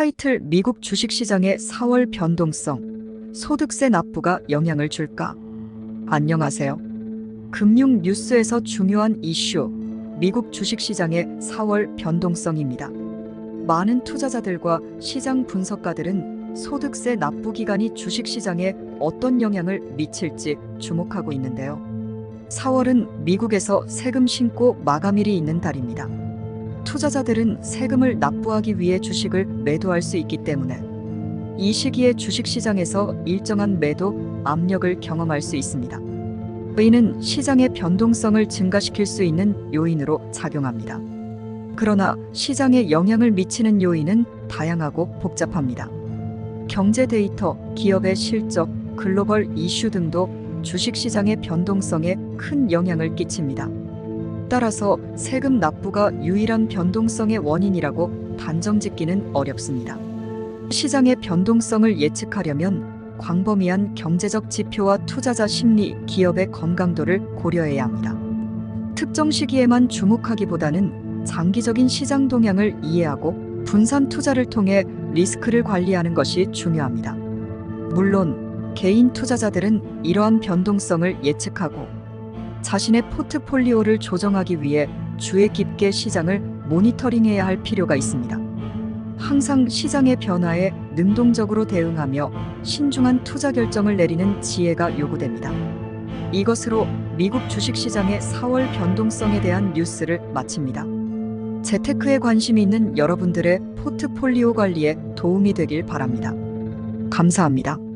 타이틀 미국 주식시장의 4월 변동성, 소득세 납부가 영향을 줄까? 안녕하세요. 금융 뉴스에서 중요한 이슈, 미국 주식시장의 4월 변동성입니다. 많은 투자자들과 시장 분석가들은 소득세 납부 기간이 주식시장에 어떤 영향을 미칠지 주목하고 있는데요. 4월은 미국에서 세금 신고 마감일이 있는 달입니다. 투자자들은 세금을 납부하기 위해 주식을 매도할 수 있기 때문에 이 시기에 주식시장에서 일정한 매도 압력을 경험할 수 있습니다. 이는 시장의 변동성을 증가시킬 수 있는 요인으로 작용합니다. 그러나 시장에 영향을 미치는 요인은 다양하고 복잡합니다. 경제 데이터, 기업의 실적, 글로벌 이슈 등도 주식시장의 변동성에 큰 영향을 끼칩니다. 따라서 세금 납부가 유일한 변동성의 원인이라고 단정 짓기는 어렵습니다. 시장의 변동성을 예측하려면 광범위한 경제적 지표와 투자자 심리, 기업의 건강도를 고려해야 합니다. 특정 시기에만 주목하기보다는 장기적인 시장 동향을 이해하고 분산 투자를 통해 리스크를 관리하는 것이 중요합니다. 물론 개인 투자자들은 이러한 변동성을 예측하고 자신의 포트폴리오를 조정하기 위해 주의 깊게 시장을 모니터링해야 할 필요가 있습니다. 항상 시장의 변화에 능동적으로 대응하며 신중한 투자 결정을 내리는 지혜가 요구됩니다. 이것으로 미국 주식시장의 4월 변동성에 대한 뉴스를 마칩니다. 재테크에 관심이 있는 여러분들의 포트폴리오 관리에 도움이 되길 바랍니다. 감사합니다.